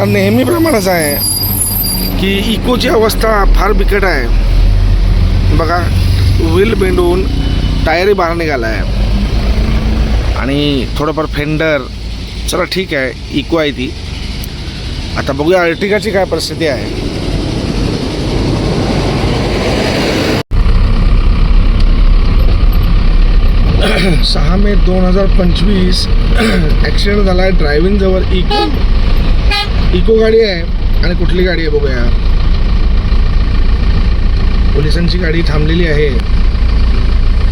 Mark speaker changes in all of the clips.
Speaker 1: आता नेहमीप्रमाणेच आहे की इकोची अवस्था फार बिकट आहे. बघा व्हील बेंडून टायरही बाहेर निघाला आहे. आणि थोडंफार फेंडर चला ठीक आहे इको आहे ती. आता बघूया अर्टिगाची काय परिस्थिती आहे. सहा मे दोन हजार पंचवीस ॲक्सिडेंट झाला आहे ड्रायव्हिंगजवळ इको इको गाडी आहे आणि कुठली गाडी आहे बघूया. पोलिसांची गाडी थांबलेली आहे.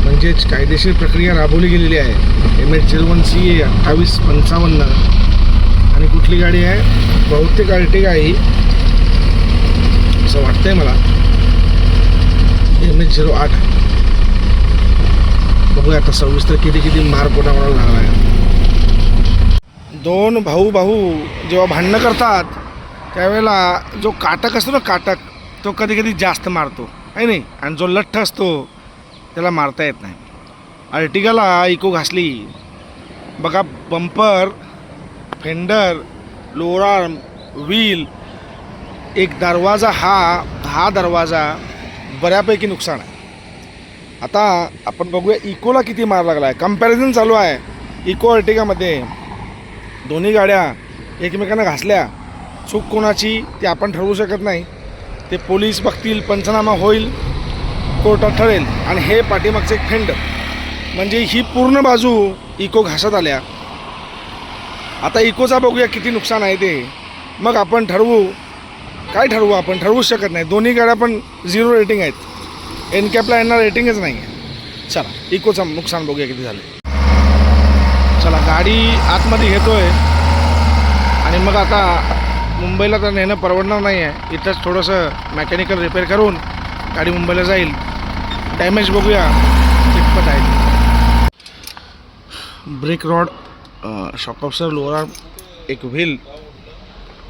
Speaker 1: म्हणजेच कायदेशीर प्रक्रिया राबवली गेलेली आहे. M H zero one C A अठ्ठावीस पंचावन्न. आणि कुठली गाडी आहे? बहुतेक अर्टिगा आहे ही असं वाटतंय मला. एम एच झिरो आठ. बघूया आता सविस्तर किती किती मार कोणाकोणाला लागला आहे. दोन भाऊ भाऊ जेव्हा भांडणं करतात त्यावेळेला जो काटक असतो ना काटक तो कधी कधी जास्त मारतो आहे नाही? आणि जो लठ्ठ असतो त्याला मारता येत नाही. अर्टिगाला इको घासली. बघा bumper fender lower arm wheel एक दरवाजा हा हा दरवाजा बऱ्यापैकी नुकसान आहे. आता आपण बघूया इकोला किती मार लागला आहे कंपॅरिझन चालू आहे. इको अर्टिगामध्ये दोन्ही गाड्या एकमेकांना घासल्या. चूक कोणाची ती आपण ठरवू शकत नाही. ते पोलीस बघतील पंचनामा होईल कोर्टात ठरेल. आणि हे पाठीमागचं एक फेंड. म्हणजे ही पूर्ण बाजू इको घासत आल्या. आता इकोचा बघूया किती नुकसान आहे ते. मग आपण ठरवू. काय ठरवू आपण? ठरवूच शकत नाही. दोन्ही गाड्या पण झिरो रेटिंग आहेत. एनकॅपला यांना रेटिंगच नाही आहे चला इकोचं नुकसान बघूया किती झालं गाडी आतमध्ये घेतोय. आणि मग आता मुंबईला तर नेणं परवडणार नाही आहे इथंच थोडंसं मेकॅनिकल रिपेअर करून गाडी मुंबईला जाईल. डॅमेज बघूया. कितपत आहे. Brake rod shock absorber lower एक व्हील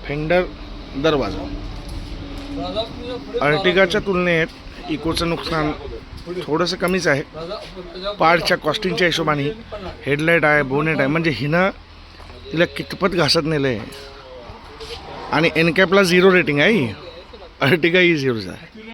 Speaker 1: फेंडर दरवाजा. अर्टिगाच्या तुलनेत इकोचं नुकसान थोडंसं कमीच आहे. पार्टच्या कॉस्टिंगच्या हिशोबाने हेडलाईट आहे बोनेट आहे. म्हणजे हिनं तिला कितपत घासत नेलं आहे आणि एनकॅपला झिरो रेटिंग आहे अर्टिगा ही झिरोच आहे.